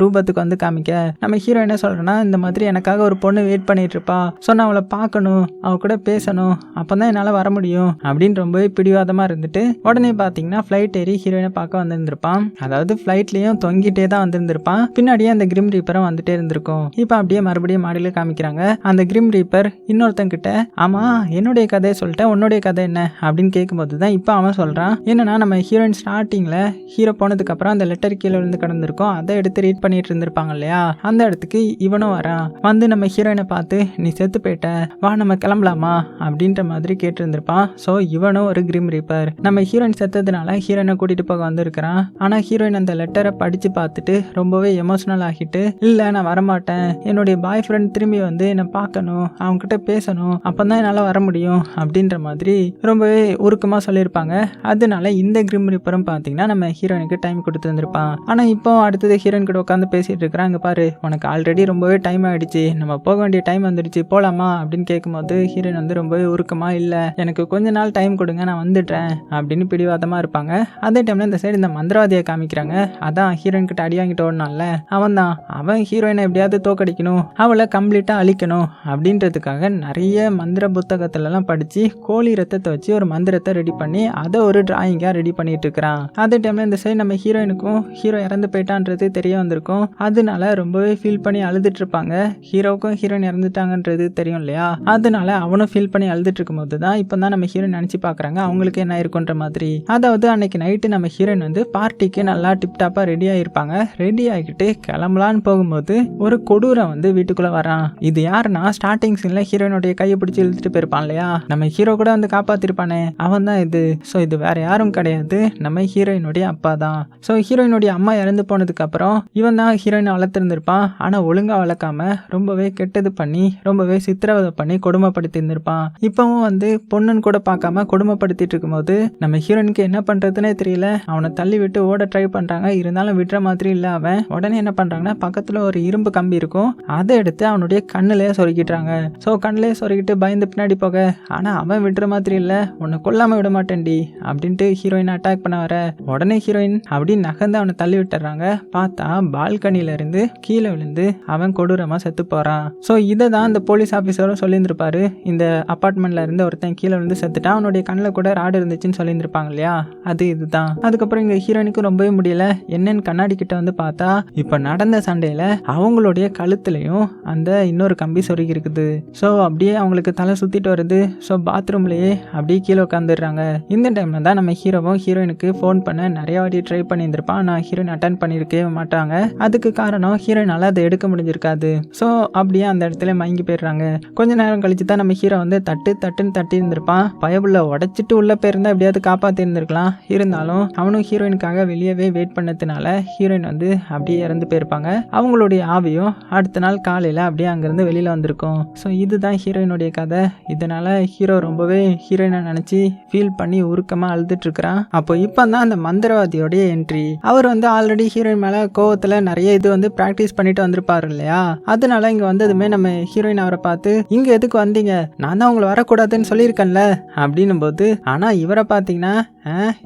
ரூபத்துக்கு வந்து காமிக்க. நம்ம ஹீரோ என்ன சொல்கிறேன்னா இந்த மாதிரி எனக்காக ஒரு பொண்ணு வெயிட் பண்ணிட்டு இருப்பா ஸோ நான் அவளை பார்க்கணும். அவ கூட பேசணும். அப்போ தான் என்னால் வர முடியும். அப்படின்னு ரொம்பவே பிடிவாதமாக இருந்துட்டு உடனே பார்த்தீங்கன்னா ஃப்ளைட் ஏறி ஹீரோயினை பார்க்க வந்திருந்திருப்பான். அதாவது ஃப்ளைட்லேயும் தொங்கிட்டே தான் வந்திருந்திருப்பான். பின்னாடியே அந்த கிரிம் ரீப்பரும் வந்துட்டே இருந்திருக்கும். இப்போ அப்படியே மறுபடியும் மாடியில் காமிக்கிறாங்க. அந்த கிரிம் ரீப்பர் இன்னொருத்தங்கிட்ட ஆமாம் என்னுடைய கதையை சொல்லிட்டேன் உன்னுடைய கதை என்ன? அப்படின்னு கேட்கும்போது தான் இப்போ அவன் சொல்கிறான் என்னன்னா நம்ம ஹீரோயின் ஸ்டார்டிங்கில் ஹீரோ போனதுக்கப்புறம் அந்த லெட்டர் கீழே விழுந்து கிடந்திருக்கும். அதை எடுத்து ரீட் பண்ணிட்டு இருந்திருப்பாங்க இல்லையா? அந்த இடத்துக்கு இவனும் வரான் வந்து நம்ம ஹீரோயினை பார்த்து நீ செத்து போயிட்ட. வா நம்ம கிளம்பலாமா? அப்படின்ற மாதிரி கேட்டிருந்திருப்பான். ஸோ இவனும் ஒரு கிரிம் ரீப்பர் நம்ம ஹீரோயின் செத்ததுனால ஹீரோயினை கூட்டிட்டு போக வந்திருக்கிறான். ஆனால் ஹீரோயின் அந்த லெட்டரை படித்து பார்த்துட்டு ரொம்பவே எமோஷனல் ஆகிட்டு இல்லை நான் வரமாட்டேன். என்னுடைய பாய் ஃப்ரெண்ட் திரும்பி வந்து என்னை பார்க்கணும். அவன்கிட்ட பேசணும். அப்போ தான் என்னால் வர முடியும். அப்படின்ற மாதிரி ரொம்பவே உருக்கமாக சொல்லியிருப்பாங்க. அதனால இந்த கிரிம் ரீப்பரும் பார்த்தீங்கன்னா நம்ம ஹீரோயினுக்கு டைம் கொடுத்துருந்துருப்பான். ஆனால் இப்போ அடுத்தது ஹீரோயின் கூட உட்காந்து பேசிகிட்டு இருக்கிறாங்க பாரு உனக்கு ஆல்ரெடி ரொம்பவே டைம் ஆகிடுச்சு நம்ம போக வேண்டிய டைம் வந்துடுச்சு. போகலாமா அப்படின்னு கேட்கும்போது ஹீரோயின் வந்து ரொம்பவே உருக்கமாக இல்லை எனக்கு கொஞ்ச நாள் டைம் கொடுங்க நான் வந்துடுறேன் அப்படின்னு பிடிவாதமாக இருப்பாங்க. அதே டைமில் இந்த சைடு இந்த மந்திரவாதியை காமிக்கிறாங்க. அதான் ஹீரோயின் கிட்ட அடி வாங்கிட்டு ஓடனால அவன் தான். அவன் ஹீரோயினை எப்படியாவது தோக்கடிக்கணும். அவளை கம்ப்ளீட்டாக அழிக்கணும். அப்படின்றதுக்காக நிறைய மந்திர புத்தகத்துலலாம் படித்து கோழி ரத்தத்தை வச்சு ஒரு மந்திரத்தை ரெடி பண்ணி அதை ஒரு டிராயிங்காக ரெடி பண்ணிட்டு இருக்கிறான். அதே டைமில் இந்த சைடு நம்ம ஹீரோயினுக்கும் ஹீரோ இறந்து போயிட்டான்றது தெரிய வந்திருக்கும் இருக்கும். அதனால ரொம்பவே ஃபீல் பண்ணி அழுதுட்டு இருப்பாங்க ஹீரோவுக்கும் ஹீரோயின் இறந்துட்டாங்கன்றது தெரியும் இல்லையா? அதனால அவனும் ஃபீல் பண்ணி அழுதுட்டு இருக்கும்போது தான் இப்போ தான் நம்ம ஹீரோயின் நினச்சி பார்க்குறாங்க அவங்களுக்கு என்ன இருக்குன்ற மாதிரி. அதாவது அன்னைக்கு நைட்டு நம்ம ஹீரோயின் வந்து பார்ட்டிக்கு நல்லா டிப்டாப்பாக ரெடி ஆகியிருப்பாங்க ரெடி ஆகிட்டு கிளம்பலான்னு போகும்போது ஒரு கொடூரம் வந்து வீட்டுக்குள்ளே வரான். இது யாருன்னா ஸ்டார்டிங் சீனில் ஹீரோயினுடைய கையை பிடிச்சி இழுத்துட்டு போயிருப்பான் இல்லையா? நம்ம ஹீரோ கூட வந்து காப்பாத்திருப்பானே. அவன் தான் இது. ஸோ இது வேற யாரும் கிடையாது. நம்ம ஹீரோயினுடைய அப்பா தான் ஸோ ஹீரோயினுடைய அம்மா இறந்து போனதுக்கு அப்புறம் இவன் தான் ஹீரோயினை வளர்த்துருந்துருப்பான். ஆனால் ஒழுங்காக வளர்க்காம ரொம்பவே கெட்டது பண்ணி ரொம்பவே சித்திரவதை பண்ணி கொடுமைப்படுத்தி இருந்திருப்பான் இப்பவும் வந்து பொண்ணுன்னு கூட பார்க்காம கொடுமைப்படுத்திட்டு இருக்கும்போது நம்ம ஹீரோயினுக்கு என்ன பண்ணுறதுனே தெரியல. அவனை தள்ளி விட்டு ஓட ட்ரை பண்ணுறாங்க இருந்தாலும் விடுற மாதிரி இல்லை அவன். உடனே என்ன பண்ணுறாங்கன்னா பக்கத்தில் ஒரு இரும்பு கம்பி இருக்கும். அதை எடுத்து அவனுடைய கண்ணுலேயே சொருக்கிட்டாங்க ஸோ கண்ணுலேயே சொருக்கிட்டு பயந்து பின்னாடி போக ஆனால் அவன் விடுற மாதிரி இல்லை. உன்னை கொல்லாமல் விட மாட்டேன்டி அப்படின்ட்டு ஹீரோயின் அட்டாக் பண்ண வர உடனே ஹீரோயின் அப்படின்னு நகர்ந்து அவனை தள்ளி விட்டுறாங்க. பார்த்தா பால்கனிலேருந்து கீழே விழுந்து அவன் கொடூரமாக செத்து போகிறான் ஸோ இதை தான் அந்த போலீஸ் ஆஃபீஸரும் சொல்லியிருந்திருப்பாரு. இந்த அப்பார்ட்மெண்ட்ல இருந்து ஒருத்தன் கீழே விழுந்து செத்துட்டான். அவனுடைய கண்ணில் கூட ராடு இருந்துச்சுன்னு சொல்லியிருந்திருப்பாங்க இல்லையா? அது இதுதான். அதுக்கப்புறம் இங்கே ஹீரோயினுக்கு ரொம்பவே முடியல. என்னன்னு கண்ணாடி கிட்ட வந்து பார்த்தா இப்போ நடந்த சண்டையில் அவங்களுடைய கழுத்துலையும் அந்த இன்னொரு கம்பி சொருகி இருக்குது. ஸோ அப்படியே அவங்களுக்கு தலை சுத்திட்டு வருது. ஸோ பாத்ரூம்லேயே அப்படியே கீழே உட்காந்துடுறாங்க இந்த டைம்ல தான் நம்ம ஹீரோவும் ஹீரோயினுக்கு ஃபோன் பண்ண நிறைய வாட்டி ட்ரை பண்ணியிருந்திருப்பான். ஆனால் ஹீரோயின் அட்டன் பண்ணியிருக்கவே மாட்டாங்க. அதுக்கு காரணம் ஹீரோயினால் அதை எடுக்க முடிஞ்சிருக்காது. ஸோ அப்படியே அந்த இடத்துல மயங்கி போயிடுறாங்க. கொஞ்ச நேரம் கழிச்சு தான் நம்ம ஹீரோ வந்து தட்டு தட்டுன்னு தட்டி இருந்திருப்பான். பயபுள்ள உடைச்சிட்டு உள்ள போயிருந்தா எப்படியாவது காப்பாத்தி இருந்திருக்கலாம். இருந்தாலும் அவனும் ஹீரோயினுக்காக வெளியவே வெயிட் பண்ணதுனால ஹீரோயின் வந்து அப்படியே இறந்து போயிருப்பாங்க. அவங்களுடைய ஆவியும் அடுத்த நாள் காலையில அப்படியே அங்கிருந்து வெளியில வந்திருக்கும். ஸோ இதுதான் ஹீரோயினுடைய கதை. இதனால ஹீரோ ரொம்பவே ஹீரோயினை நினைச்சு ஃபீல் பண்ணி உருக்கமா அழுதுட்டு இருக்கிறான். அப்போ இப்போ தான் அந்த மந்திரவாதியோடைய என்ட்ரி அவர் வந்து ஆல்ரெடி ஹீரோயின் மேல கோவத்தில் நிறைய இது வந்து ப்ராக்டிஸ் பண்ணிட்டு வந்திருப்பாரு இல்லையா? அதனால இங்க வந்ததுமே நம்ம ஹீரோயின் அவரை பார்த்து இங்க எதுக்கு வந்தீங்க? நான் தான் உங்களை வரக்கூடாதுன்னு சொல்லியிருக்கேன்ல? அப்படின்னும் போது ஆனா இவரை பார்த்தீங்கன்னா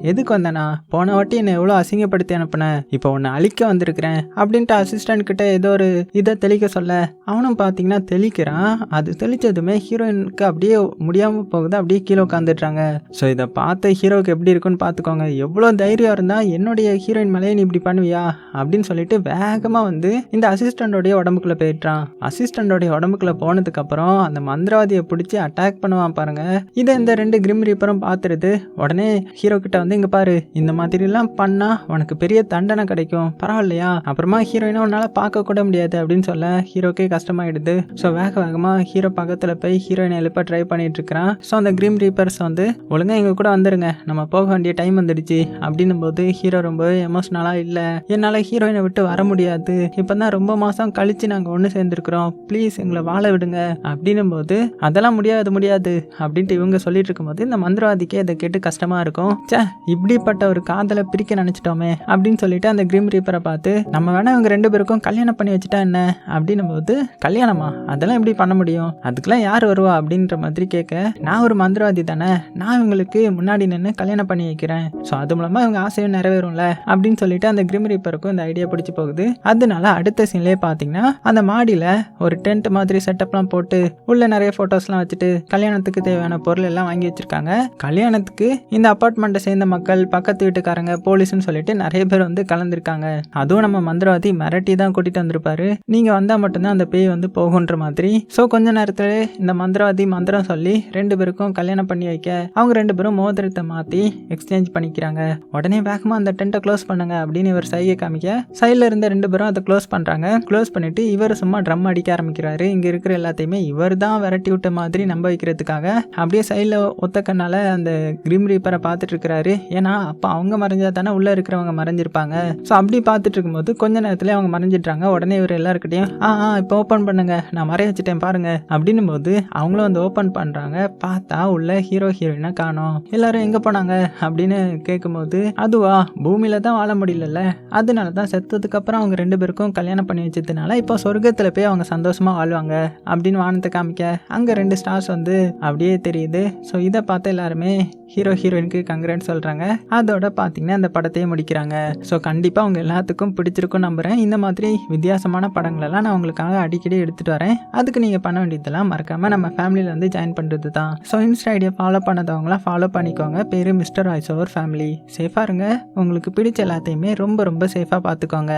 எதுக்கு வந்தேனா? போன வாட்டி என்னை எவ்வளோ அசிங்கப்படுத்தி அனுப்புனேன் இப்போ உன்னை அழிக்க வந்திருக்கிறேன் அப்படின்ட்டு அசிஸ்டன்ட் கிட்ட ஏதோ ஒரு இதை தெளிக்க சொல்ல. அவனும் பார்த்தீங்கன்னா தெளிக்கிறான். அது தெளிச்சதுமே ஹீரோயினுக்கு அப்படியே முடியாமல் போகுது. அப்படியே கீழே உட்காந்துட்றாங்க ஸோ இதை பார்த்த ஹீரோவுக்கு எப்படி இருக்குன்னு பார்த்துக்கோங்க. எவ்வளோ தைரியம் இருந்தால் என்னுடைய ஹீரோயின் மேலேயே நீ இப்படி பண்ணுவியா? அப்படின்னு சொல்லிட்டு வேகமாக வந்து இந்த அசிஸ்டண்டோடைய உடம்புக்குள்ளே போயிட்டான் அசிஸ்டண்டோடைய உடம்புக்குள்ளே போனதுக்கப்புறம் அந்த மந்திரவாதியை பிடிச்சி அட்டாக் பண்ணுவான் பாருங்க. இதை இந்த ரெண்டு கிரிம் ரீப்பரும் பார்த்துருது உடனே ஹீரோ கிட்ட வந்து இங்கே பாரு இந்த மாதிரிலாம் பண்ணால் உனக்கு பெரிய தண்டனை கிடைக்கும். பரவாயில்லையா? அப்புறமா ஹீரோயினை உன்னால் பார்க்க கூட முடியாது அப்படின்னு சொல்ல ஹீரோக்கே கஷ்டமாயிடுது. ஸோ வேக வேகமாக ஹீரோ பக்கத்தில் போய் ஹீரோயினை எழுப்ப ட்ரை பண்ணிட்டு இருக்கிறான். ஸோ அந்த கிரீம் ரீப்பர்ஸ் வந்து ஒழுங்கா எங்க கூட வந்துருங்க. நம்ம போக வேண்டிய டைம் வந்துடுச்சு. அப்படின்னும் போது ஹீரோ ரொம்ப எமோஷ்னலாக இல்லை என்னால் ஹீரோயினை விட்டு வர முடியாது. இப்போ தான் ரொம்ப மாதம் கழிச்சு நாங்கள் ஒன்று சேர்ந்துருக்குறோம். ப்ளீஸ் எங்களை வாழ விடுங்க. அப்படின்னும் போது அதெல்லாம் முடியாது முடியாது. அப்படின்ட்டு இவங்க சொல்லிட்டு இருக்கும்போது இந்த மந்திரவாதிக்கே இதை கேட்டு கஷ்டமா இருக்கும். ச்சே இப்படிப்பட்ட ஒரு காதலை பிரிக்க நினைச்சிட்டோமே அப்படின்னு சொல்லிட்டு அந்த கிரீம் ரீப்பரை பார்த்து நம்ம வேணா இவங்க ரெண்டு பேருக்கும் கல்யாணம் பண்ணி வச்சுட்டா என்ன? அப்படின்னும் போது கல்யாணமா? அதெல்லாம் எப்படி பண்ண முடியும்? அதுக்கெல்லாம் யார் வருவா? அப்படின்ற மாதிரி கேட்க நான் ஒரு மந்திரவாதி தானே? நான் இவங்களுக்கு முன்னாடி நின்று கல்யாணம் பண்ணி வைக்கிறேன். ஸோ அது மூலமா இவங்க ஆசையும் நிறைவேறும்ல? அப்படின்னு சொல்லிட்டு அந்த கிரிம் ரீப்பருக்கும் இந்த ஐடியா பிடிச்சி போகுது. அதனால அடுத்த சீன்லேயே பார்த்தீங்கன்னா அந்த மாடியில் ஒரு டென்ட் மாதிரி செட்டப்லாம் போட்டு உள்ள நிறைய ஃபோட்டோஸ்லாம் வச்சுட்டு கல்யாணத்துக்கு தேவையான பொருள் எல்லாம் வாங்கி வச்சிருக்காங்க. கல்யாணத்துக்கு இந்த அப்பார்ட்மெண்ட் அப்பார்ட்மெண்ட்டை சேர்ந்த மக்கள் பக்கத்து வீட்டுக்காரங்க போலீஸ்னு சொல்லிட்டு நிறைய பேர் வந்து கலந்துருக்காங்க. அதுவும் நம்ம மந்திரவாதி மிரட்டி தான் கூட்டிட்டு வந்திருப்பாரு. நீங்க வந்தா மட்டும்தான் அந்த பேய் வந்து போகுன்ற மாதிரி. ஸோ கொஞ்ச நேரத்துல இந்த மந்திரவாதி மந்திரம் சொல்லி ரெண்டு பேருக்கும் கல்யாணம் பண்ணி வைக்க அவங்க ரெண்டு பேரும் மோதிரத்தை மாத்தி எக்ஸ்சேஞ்ச் பண்ணிக்கிறாங்க. உடனே வேகமா அந்த டென்ட்டை க்ளோஸ் பண்ணுங்க அப்படின்னு இவர் சைகை காமிக்க சைடில் இருந்த ரெண்டு பேரும் அதை க்ளோஸ் பண்றாங்க. க்ளோஸ் பண்ணிட்டு இவர் சும்மா ட்ரம் அடிக்க ஆரம்பிக்கிறாரு. இங்க இருக்கிற எல்லாத்தையுமே இவர் தான் விரட்டி விட்ட மாதிரி நம்ப வைக்கிறதுக்காக. அப்படியே சைடில் ஒத்த கண்ணால அந்த கிரிம் ரீப்பரை பார்த்துட்டு இருக்கிறாரு ஏன்னா அப்போ அவங்க மறைஞ்சா தானே உள்ள இருக்கிறவங்க மறைஞ்சிருப்பாங்க. ஸோ அப்படி பார்த்துட்டு இருக்கும்போது கொஞ்ச நேரத்துல அவங்க மறைஞ்சிட்றாங்க. உடனே இவர் எல்லாருக்கிட்டையும் ஆ ஆ இப்போ ஓப்பன் பண்ணுங்க. நான் மறைய வச்சுட்டேன் பாருங்க. அப்படின்னும் போது அவங்களும் வந்து ஓப்பன் பண்ணுறாங்க பார்த்தா உள்ள ஹீரோ ஹீரோயினை காணோம். எல்லாரும் எங்கே போனாங்க? அப்படின்னு கேட்கும்போது அதுவா? பூமியில தான் வாழ முடியலல்ல. அதனால தான் செத்ததுக்கு அப்புறம் அவங்க ரெண்டு பேருக்கும் கல்யாணம் பண்ணி வச்சதுனால இப்போ சொர்க்கத்தில் போய் அவங்க சந்தோஷமா வாழ்வாங்க. அப்படின்னு வானத்தை காமிக்க அங்கே ரெண்டு ஸ்டார்ஸ் வந்து அப்படியே தெரியுது. ஸோ இதை பார்த்து எல்லாருமே ஹீரோ ஹீரோயினுக்கு கங்க்ரேட் சொல்கிறாங்க அதோட பார்த்தீங்கன்னா அந்த படத்தையே முடிக்கிறாங்க. ஸோ கண்டிப்பாக அவங்க எல்லாத்துக்கும் பிடிச்சிருக்கும் நம்புகிறேன் இந்த மாதிரி வித்தியாசமான படங்களெல்லாம் நான் உங்களுக்காக அடிக்கடி எடுத்துகிட்டு வரேன். அதுக்கு நீங்கள் பண்ண வேண்டியதெல்லாம் மறக்காமல் நம்ம ஃபேமிலியில் வந்து ஜாயின் பண்ணுறது தான் ஸோ இன்ஸ்டா ஐடியா ஃபாலோ பண்ணதவங்களாம் ஃபாலோ பண்ணிக்கோங்க. பேர் மிஸ்டர் வாய்ஸ் ஓவர் ஃபேமிலி சேஃபாக இருங்க. உங்களுக்கு பிடிச்ச எல்லாத்தையுமே ரொம்ப ரொம்ப சேஃபாக பார்த்துக்கோங்க